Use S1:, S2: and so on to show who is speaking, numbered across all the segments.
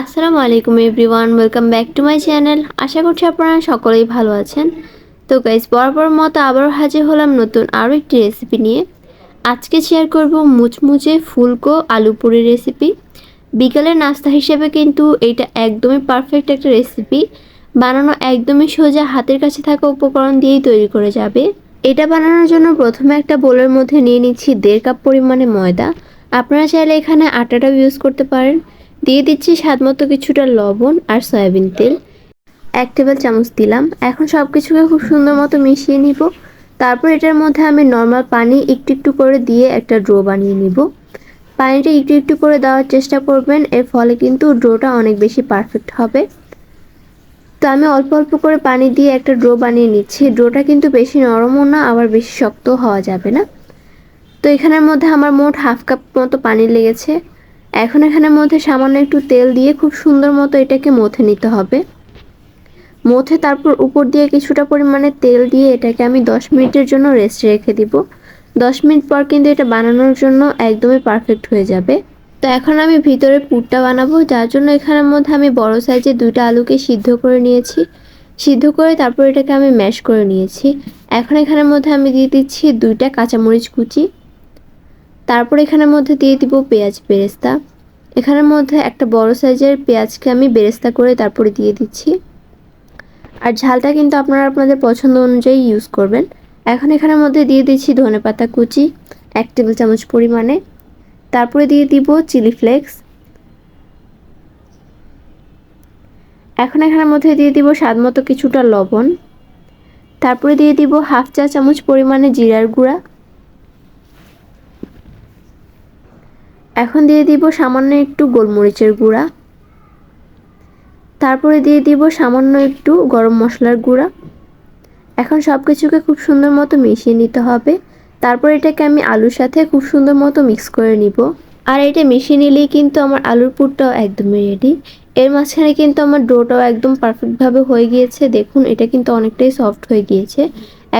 S1: আসসালামু আলাইকুম everyone, welcome back to my channel. আশা করছি আপনারা সকলেই ভালো আছেন। তো গাইজ বরাবর মতো আবারও হাজির হলাম নতুন আরও একটি রেসিপি নিয়ে। আজকে শেয়ার করব মুচমুচে ফুলকো আলু পুরি রেসিপি বিকালের নাস্তা হিসেবে কিন্তু এটা একদমই পারফেক্ট একটা রেসিপি বানানো একদমই সোজা হাতের কাছে থাকা উপকরণ দিয়েই তৈরি করে যাবে। এটা বানানোর জন্য প্রথমে একটা বোলের মধ্যে নিয়ে নিচ্ছি দেড় কাপ পরিমাণে ময়দা। আপনারা চাইলে এখানে আটাটাও ইউজ করতে পারেন। দিয়ে দিচ্ছি স্বাদ মতো কিছুটা লবণ আর সয়াবিন তেল। এক টেবিল চামচ দিলাম। এখন সব কিছুকে খুব সুন্দর মতো মিশিয়ে নিব। তারপর এটার মধ্যে আমি নর্মাল পানি একটু একটু করে দিয়ে একটা ড্রো বানিয়ে নিব। পানিটা একটু একটু করে দেওয়ার চেষ্টা করবেন, এর ফলে কিন্তু ড্রোটা অনেক বেশি পারফেক্ট হবে। তো আমি অল্প অল্প করে পানি দিয়ে একটা ড্রো বানিয়ে নিচ্ছি। ড্রোটা কিন্তু বেশি নরমও না, আবার বেশি শক্তও হওয়া যাবে না। তো এখানের মধ্যে আমার মোট হাফ কাপ মতো পানি লেগেছে। এখন এখানের মধ্যে সামান্য একটু তেল দিয়ে খুব সুন্দর মতো এটাকে মথে নিতে হবে। মথে তারপর উপর দিয়ে কিছুটা পরিমাণে তেল দিয়ে এটাকে আমি দশ মিনিটের জন্য রেস্টে রেখে দিব। দশ মিনিট পর কিন্তু এটা বানানোর জন্য একদমই পারফেক্ট হয়ে যাবে। তো এখন আমি ভিতরে পুরটা বানাবো, যার জন্য এখানের মধ্যে আমি বড় সাইজের দুইটা আলুকে সিদ্ধ করে নিয়েছি। সিদ্ধ করে তারপর এটাকে আমি ম্যাশ করে নিয়েছি। এখন এখানের মধ্যে আমি দিয়ে দিচ্ছি দুইটা কাঁচামরিচ কুচি। তারপর এখানের মধ্যে দিয়ে দিব পেঁয়াজ বেরেস্তা। এখানের মধ্যে একটা বড় সাইজের পেঁয়াজকে আমি বেরেস্তা করে তারপরে দিয়ে দিচ্ছি। আর ঝালটা কিন্তু আপনারা আপনাদের পছন্দ অনুযায়ী ইউজ করবেন। এখন এখানের মধ্যে দিয়ে দিচ্ছি ধনে পাতা কুচি, এক টেবিল চামচ পরিমাণে। তারপরে দিয়ে দিব চিলি ফ্লেক্স। এখন এখানের মধ্যে দিয়ে দিব স্বাদ মতো কিছুটা লবণ। তারপরে দিয়ে দিব হাফ চা চামচ পরিমাণে জিরার গুঁড়া। এখন দিয়ে দিব সামান্য একটু গোলমরিচের গুঁড়া। তারপরে দিয়ে দিব সামান্য একটু গরম মশলার গুঁড়া। এখন সব কিছুকে খুব সুন্দর মতো মিশিয়ে নিতে হবে। তারপর এটাকে আমি আলুর সাথে খুব সুন্দর মতো মিক্স করে নিব। আর এটা মিশিয়ে নিলেই কিন্তু আমার আলুর পুরটাও একদমই রেডি এর মাঝখানে কিন্তু আমার ডোটাও একদম পারফেক্টভাবে হয়ে গিয়েছে। দেখুন, এটা কিন্তু অনেকটাই সফট হয়ে গিয়েছে।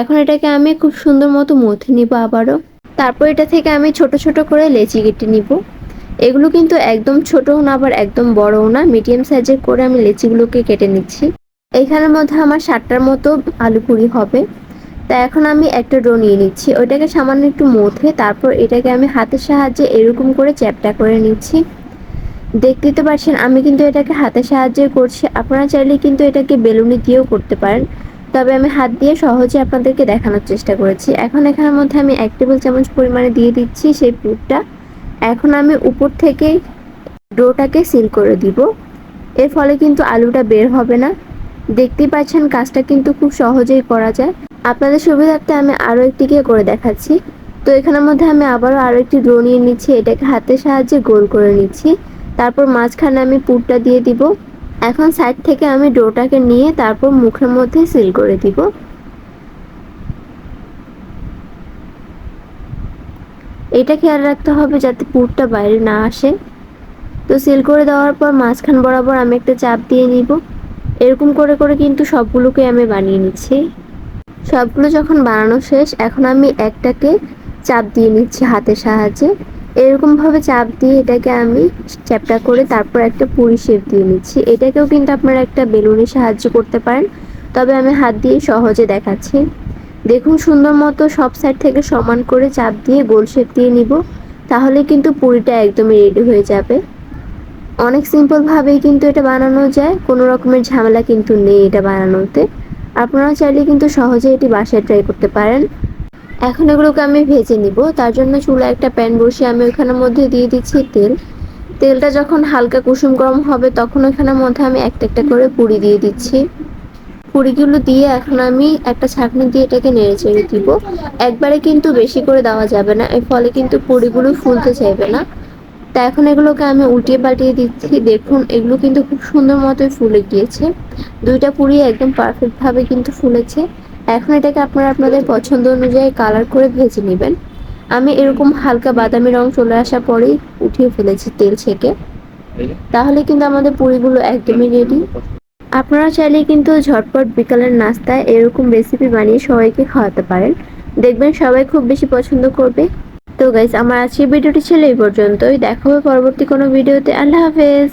S1: এখন এটাকে আমি খুব সুন্দর মতো মথে নিব আবারও। তারপর এটা থেকে আমি ছোট ছোট করে লেচি কেটে নিব। এগুলো কিন্তু একদম ছোটও না, আবার একদম বড়ও না। মিডিয়াম সাইজের করে আমি লেচিগুলোকে কেটে নিচ্ছি। এইখানের মধ্যে আমার সাতটার মতো আলু পুরি হবে। তা এখন আমি একটা ডো নিয়ে নিচ্ছি। ওইটাকে সামান্য একটু মথে তারপর এটাকে আমি হাতের সাহায্যে এরকম করে চ্যাপটা করে নিচ্ছি। দেখতে তো পারছেন আমি কিন্তু এটাকে হাতের সাহায্যে করছি। আপনারা চাইলে কিন্তু এটাকে বেলুনি দিয়েও করতে পারেন। তবে আমি হাত দিয়ে সহজে আপনাদেরকে দেখানোর চেষ্টা করেছি। এখন এখানের মধ্যে আমি এক টেবিল চামচ পরিমাণে দিয়ে দিচ্ছি সেই পুরটা এখন আমি উপর থেকে ডোটাকে সিল করে দিব। এর ফলে কিন্তু আলুটা বের হবে না। দেখতেই পাচ্ছেন কাজটা কিন্তু খুব সহজেই করা যায়। আপনাদের সুবিধার্থে আমি আরও একটিকে করে দেখাচ্ছি। তো এখানের মধ্যে আমি আবারও আরও একটি ড্রো নিয়ে নিচ্ছি। এটাকে হাতের সাহায্যে গোল করে নিচ্ছি। তারপর মাঝখানে আমি পুরটা দিয়ে দিব। এখন সাইড থেকে আমি ডোটাকে নিয়ে তারপর মুখের মধ্যে সিল করে দিব। এটা খেয়াল রাখতে হবে যাতে পুরটা বাইরে না আসে। তো সিল করে দেওয়ার পর মাঝখান বরাবর আমি একটা চাপ দিয়ে নিব। এরকম করে করে কিন্তু সবগুলোকে আমি বানিয়ে নিচ্ছি। সবগুলো যখন বানানো শেষ, এখন আমি একটাকে চাপ দিয়ে নিচ্ছি হাতের সাহায্যে। এরকমভাবে চাপ দিয়ে এটাকে আমি চ্যাপটা করে তারপর একটা পুরি শেপ দিয়ে নিচ্ছি। এটাকেও কিন্তু আপনারা একটা বেলুনের সাহায্য করতে পারেন। তবে আমি হাত দিয়ে সহজে দেখাচ্ছি। দেখুন, সুন্দর মতো সব সাইড থেকে সমান করে চাপ দিয়ে গোল শেপ দিয়ে নিব। তাহলে কিন্তু পুরিটা একদমই রেডি হয়ে যাবে। অনেক সিম্পলভাবেই কিন্তু এটা বানানো যায়। কোনো রকমের ঝামেলা কিন্তু নেই এটা বানানোতে। আপনারা চাইলে কিন্তু সহজে এটি বাসায় ট্রাই করতে পারেন। এখন এগুলোকে আমি ভেজে নিব। তার জন্য চুলা একটা প্যান বসিয়ে আমি ওখানের মধ্যে দিয়ে দিচ্ছি তেল। তেলটা যখন হালকা কুসুম গরম হবে, তখন ওখানের মধ্যে আমি একটা একটা করে পুরি দিয়ে দিচ্ছি। পুরিগুলো দিয়ে এখন আমি একটা ছাঁকনি দিয়ে এটাকে নেড়ে চেড়ে দিব। একবারে কিন্তু বেশি করে দেওয়া যাবে না, এর ফলে কিন্তু পুরিগুলো ফুলতে চাইবে না। তা এখন এগুলোকে আমি উল্টিয়ে পাল্টিয়ে দিচ্ছি। দেখুন, এগুলো কিন্তু খুব সুন্দর মতোই ফুলে গিয়েছে। দুইটা পুরি একদম পারফেক্টভাবে কিন্তু ফুলেছে। এখন এটাকে আপনারা আপনাদের পছন্দ অনুযায়ী কালার করে ভেজে নেবেন। আমি এরকম হালকা বাদামি রং চলে আসা পরেই উঠিয়ে ফেলেছি তেল ছেঁকে। তাহলে কিন্তু আমাদের পুরিগুলো একদমই রেডি আপনারা চাইলে কিন্তু ঝটপট বিকালের নাস্তায় এরকম রেসিপি বানিয়ে সবাইকে খাওয়াতে পারেন। দেখবেন সবাই খুব বেশি পছন্দ করবে। তো গাইজ আমার আজকের ভিডিওটি ছিল এই পর্যন্তই। দেখা হবে পরবর্তী কোনো ভিডিওতে। আল্লাহ হাফেজ।